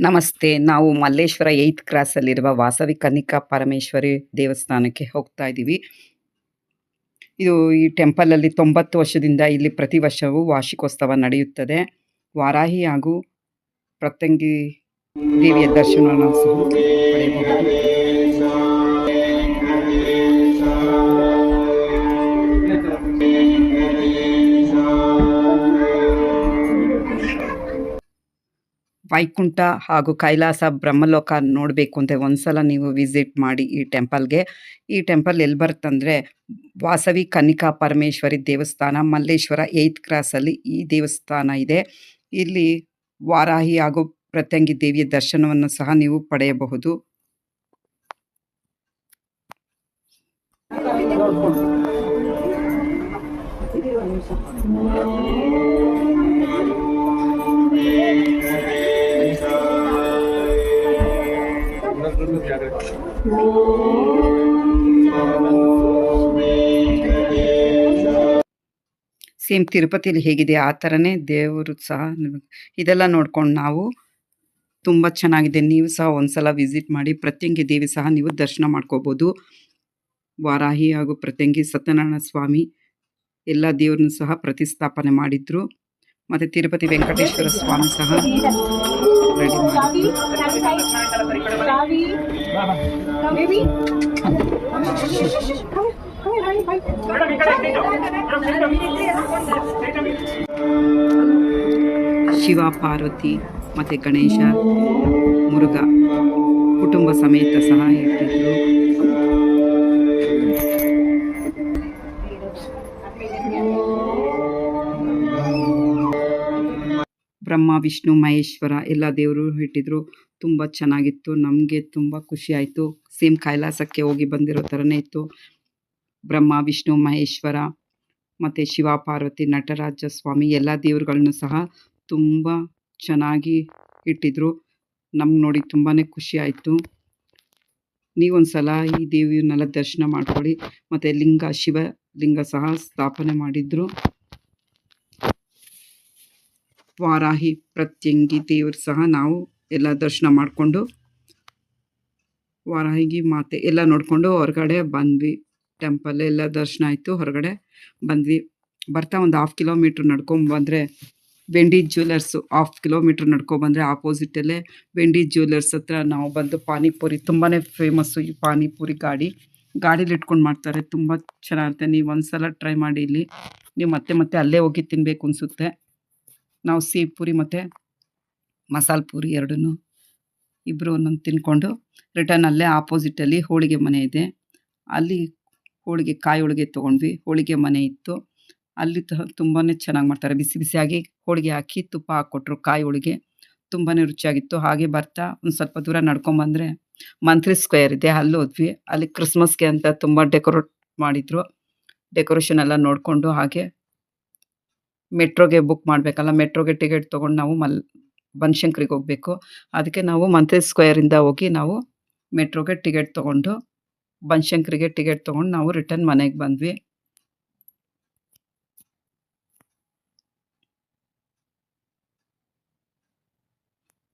ನಮಸ್ತೆ. ನಾವು ಮಲ್ಲೇಶ್ವರ ಏಯ್ತ್ ಕ್ರಾಸಲ್ಲಿರುವ ವಾಸವಿ ಕನಿಕಾ ಪರಮೇಶ್ವರಿ ದೇವಸ್ಥಾನಕ್ಕೆ ಹೋಗ್ತಾ ಇದ್ದೀವಿ. ಇದು ಈ ಟೆಂಪಲಲ್ಲಿ ತೊಂಬತ್ತು ವರ್ಷದಿಂದ ಇಲ್ಲಿ ಪ್ರತಿ ವರ್ಷವೂ ವಾರ್ಷಿಕೋತ್ಸವ ನಡೆಯುತ್ತದೆ. ವಾರಾಹಿ ಹಾಗೂ ಪ್ರತ್ಯಂಗಿ ದೇವಿಯ ದರ್ಶನವನ್ನು ವೈಕುಂಠ ಹಾಗೂ ಕೈಲಾಸ ಬ್ರಹ್ಮಲೋಕ ನೋಡಬೇಕು ಅಂತ ಒಂದ್ಸಲ ನೀವು ವಿಸಿಟ್ ಮಾಡಿ ಈ ಟೆಂಪಲ್ಗೆ ಈ ಟೆಂಪಲ್ ಎಲ್ಲಿ ಬರುತ್ತಂದರೆ ವಾಸವಿ ಕನಿಕಾ ಪರಮೇಶ್ವರಿ ದೇವಸ್ಥಾನ, ಮಲ್ಲೇಶ್ವರ ಏಯ್ತ್ ಕ್ರಾಸಲ್ಲಿ ಈ ದೇವಸ್ಥಾನ ಇದೆ. ಇಲ್ಲಿ ವಾರಾಹಿ ಹಾಗೂ ಪ್ರತ್ಯಂಗಿ ದೇವಿಯ ದರ್ಶನವನ್ನು ಸಹ ನೀವು ಪಡೆಯಬಹುದು. ಸೇಮ್ ತಿರುಪತಿಲಿ ಹೇಗಿದೆ, ಆ ಥರನೇ ದೇವರು ಸಹ ಇದೆಲ್ಲ ನೋಡ್ಕೊಂಡು ನಾವು ತುಂಬ ಚೆನ್ನಾಗಿದೆ. ನೀವು ಸಹ ಒಂದ್ಸಲ ವಿಸಿಟ್ ಮಾಡಿ, ಪ್ರತ್ಯಂಗಿ ದೇವಿ ಸಹ ನೀವು ದರ್ಶನ ಮಾಡ್ಕೋಬೋದು. ವಾರಾಹಿ ಹಾಗೂ ಪ್ರತ್ಯಂಗಿ ಸತ್ಯನಾರಾಯಣ ಸ್ವಾಮಿ ಎಲ್ಲ ದೇವರನ್ನು ಸಹ ಪ್ರತಿಸ್ಥಾಪನೆ ಮಾಡಿದ್ರು. ಮತ್ತು ತಿರುಪತಿ ವೆಂಕಟೇಶ್ವರ ಸ್ವಾಮಿ ಸಹ. ಶಿವ ಪಾರ್ವತಿ ಮತ್ತು ಗಣೇಶ ಮುರುಘ ಕುಟುಂಬ ಸಮೇತ ಸಹ ಇಟ್ಟಿದ್ರು. ಬ್ರಹ್ಮ, ವಿಷ್ಣು, ಮಹೇಶ್ವರ ಎಲ್ಲ ದೇವರು ಇಟ್ಟಿದ್ರು. ತುಂಬ ಚೆನ್ನಾಗಿತ್ತು. ನಮಗೆ ತುಂಬ ಖುಷಿ ಆಯಿತು. ಸೇಮ್ ಕೈಲಾಸಕ್ಕೆ ಹೋಗಿ ಬಂದಿರೋ ಥರನೇ ಇತ್ತು. ಬ್ರಹ್ಮ, ವಿಷ್ಣು, ಮಹೇಶ್ವರ ಮತ್ತು ಶಿವ, ಪಾರ್ವತಿ, ನಟರಾಜ, ಸ್ವಾಮಿ ಎಲ್ಲ ದೇವರುಗಳನ್ನು ಸಹ ತುಂಬ ಚೆನ್ನಾಗಿ ಇಟ್ಟಿದ್ರು. ನಮ್ಗೆ ನೋಡಿ ತುಂಬಾ ಖುಷಿ ಆಯಿತು. ನೀವೊಂದು ಸಲ ಈ ದೇವಿಯನ್ನೆಲ್ಲ ದರ್ಶನ ಮಾಡ್ಕೊಳ್ಳಿ. ಮತ್ತು ಲಿಂಗ, ಶಿವ, ಲಿಂಗ ಸಹ ಸ್ಥಾಪನೆ ಮಾಡಿದ್ರು. ವಾರಾಹಿ, ಪ್ರತ್ಯಂಗಿ ದೇವರು ಸಹ ನಾವು ಎಲ್ಲ ದರ್ಶನ ಮಾಡಿಕೊಂಡು ವಾರಾಹಿಗಿ ಮಾತೆ ಎಲ್ಲ ನೋಡಿಕೊಂಡು ಹೊರಗಡೆ ಬಂದ್ವಿ. ಟೆಂಪಲ್ ಎಲ್ಲ ದರ್ಶನ ಆಯಿತು, ಹೊರಗಡೆ ಬಂದ್ವಿ. ಬರ್ತಾ ಒಂದು ಹಾಫ್ ಕಿಲೋಮೀಟ್ರ್ ನಡ್ಕೊಂಬಂದರೆ ವೆಂಡಿ ಜ್ಯುವೆಲರ್ಸು ಹಾಫ್ ಕಿಲೋಮೀಟ್ರ್ ನಡ್ಕೊಬಂದರೆ ಆಪೋಸಿಟಲ್ಲೇ ವೆಂಡಿ ಜ್ಯುವೆಲರ್ಸ್ ಹತ್ರ ನಾವು ಬಂದು ಪಾನಿಪುರಿ ತುಂಬಾ ಫೇಮಸ್ಸು ಈ ಪಾನಿಪುರಿ ಗಾಡಿ. ಗಾಡೀಲಿ ಇಟ್ಕೊಂಡು ಮಾಡ್ತಾರೆ, ತುಂಬ ಚೆನ್ನಾಗಿರುತ್ತೆ ನೀವು ಒಂದು ಸಲ ಟ್ರೈ ಮಾಡಿ ಇಲ್ಲಿ. ನೀವು ಮತ್ತೆ ಮತ್ತೆ ಅಲ್ಲೇ ಹೋಗಿ ತಿನ್ನಬೇಕು ಅನಿಸುತ್ತೆ. ನಾವು ಸಿಹಿ ಪೂರಿ ಮತ್ತು ಮಸಾಲ ಪೂರಿ ಎರಡನ್ನೂ ಇಬ್ಬರು ಒಂದೊಂದು ತಿನ್ಕೊಂಡು ರಿಟರ್ನ್ ಅಲ್ಲೇ ಆಪೋಸಿಟಲ್ಲಿ ಹೋಳಿಗೆ ಮನೆ ಇದೆ. ಅಲ್ಲಿ ಹೋಳಿಗೆ ಕಾಯಿ ಹೋಳಿಗೆ ತೊಗೊಂಡ್ವಿ. ಹೋಳಿಗೆ ಮನೆ ಇತ್ತು. ಅಲ್ಲಿ ತುಂಬಾ ಚೆನ್ನಾಗಿ ಮಾಡ್ತಾರೆ. ಬಿಸಿ ಬಿಸಿಯಾಗಿ ಹೋಳಿಗೆ ಹಾಕಿ ತುಪ್ಪ ಹಾಕ್ಕೊಟ್ರು ಕಾಯಿ ಹೋಳಿಗೆ. ತುಂಬಾ ರುಚಿಯಾಗಿತ್ತು. ಹಾಗೆ ಬರ್ತಾ ಒಂದು ಸ್ವಲ್ಪ ದೂರ ನಡ್ಕೊಂಬಂದರೆ ಮಂತ್ರಿ ಸ್ಕ್ವೇರ್ ಇದೆ. ಅಲ್ಲಿ ಹೋದ್ವಿ. ಅಲ್ಲಿ ಕ್ರಿಸ್ಮಸ್ಗೆ ಅಂತ ತುಂಬ ಡೆಕೋರೇಟ್ ಮಾಡಿದ್ರು. ಡೆಕೋರೇಷನ್ ಎಲ್ಲ ನೋಡಿಕೊಂಡು ಹಾಗೆ ಮೆಟ್ರೋಗೆ ಬುಕ್ ಮಾಡಬೇಕಲ್ಲ, ಮೆಟ್ರೋಗೆ ಟಿಕೆಟ್ ತೊಗೊಂಡು ನಾವು ಮಲ್, ಬನಶಂಕರಿಗೆ ಹೋಗಬೇಕು. ಅದಕ್ಕೆ ನಾವು ಮಂತ್ರಿ ಸ್ಕ್ವೇರಿಂದ ಹೋಗಿ ನಾವು ಮೆಟ್ರೋಗೆ ಟಿಕೆಟ್ ತೊಗೊಂಡು, ಬನಶಂಕರಿಗೆ ಟಿಕೆಟ್ ತೊಗೊಂಡು ನಾವು ರಿಟರ್ನ್ ಮನೆಗೆ ಬಂದ್ವಿ.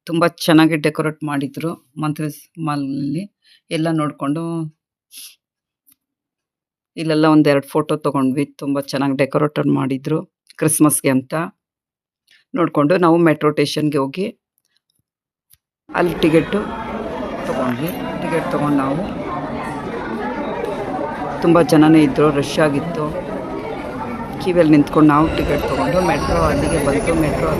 ತುಂಬ ಚೆನ್ನಾಗಿ ಡೆಕೋರೇಟ್ ಮಾಡಿದ್ರು ಮಂತ್ರಿ ಮಾಲ್ನಲ್ಲಿ. ಎಲ್ಲ ನೋಡಿಕೊಂಡು ಇಲ್ಲೆಲ್ಲ ಒಂದೆರಡು ಫೋಟೋ ತೊಗೊಂಡ್ವಿ. ತುಂಬ ಚೆನ್ನಾಗಿ ಡೆಕೋರೇಟರ್ ಮಾಡಿದ್ರು. ಕ್ರಿಸ್ಮಸ್ಗೆ ಅಂತ ನೋಡಿಕೊಂಡು ನಾವು ಮೆಟ್ರೋ ಟೇಷನ್ಗೆ ಹೋಗಿ ಅಲ್ಲಿ ಟಿಕೆಟು ತೊಗೊಂಡ್ವಿ. ಟಿಕೆಟ್ ತೊಗೊಂಡು ನಾವು ತುಂಬ ಜನನೇ ಇದ್ದರು ರಶ್ ಆಗಿತ್ತು. ಕಿವಿಯಲ್ಲಿ ನಿಂತ್ಕೊಂಡು ನಾವು ಟಿಕೆಟ್ ತೊಗೊಂಡು ಮೆಟ್ರೋ ಅಲ್ಲಿಗೆ ಬಂತು ಮೆಟ್ರೋ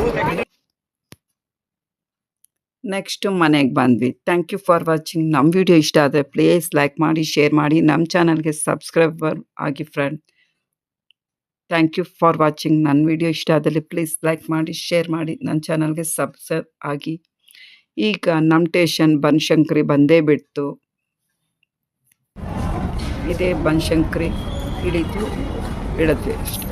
ನೆಕ್ಸ್ಟು ಮನೆಗೆ ಬಂದ್ವಿ. ಥ್ಯಾಂಕ್ ಯು ಫಾರ್ ವಾಚಿಂಗ್ ನಮ್ಮ ವಿಡಿಯೋ ಇಷ್ಟ ಆದರೆ ಪ್ಲೀಸ್ ಲೈಕ್ ಮಾಡಿ ಶೇರ್ ಮಾಡಿ. ನಮ್ಮ ಚಾನಲ್ಗೆ ಸಬ್ಸ್ಕ್ರೈಬರ್ ಆಗಿ friend thank you for watching ನನ್ನ ವಿಡಿಯೋ ಇಷ್ಟ ಆದಲ್ಲಿ ಪ್ಲೀಸ್ ಲೈಕ್ ಮಾಡಿ ಶೇರ್ ಮಾಡಿ. ನನ್ನ ಚಾನಲ್ಗೆ ಸಬ್ಸ್ಕ್ರೈಬ್ ಆಗಿ. ಈಗ ನಮ್ಮ ಟೇಷನ್ ಬನಶಂಕರಿ ಬಂದೇ ಬಿಡ್ತು. ಇದೇ ಬನಶಂಕರಿ ಇಳಿದು ಇಳಿದ್ವಿ ಅಷ್ಟೆ.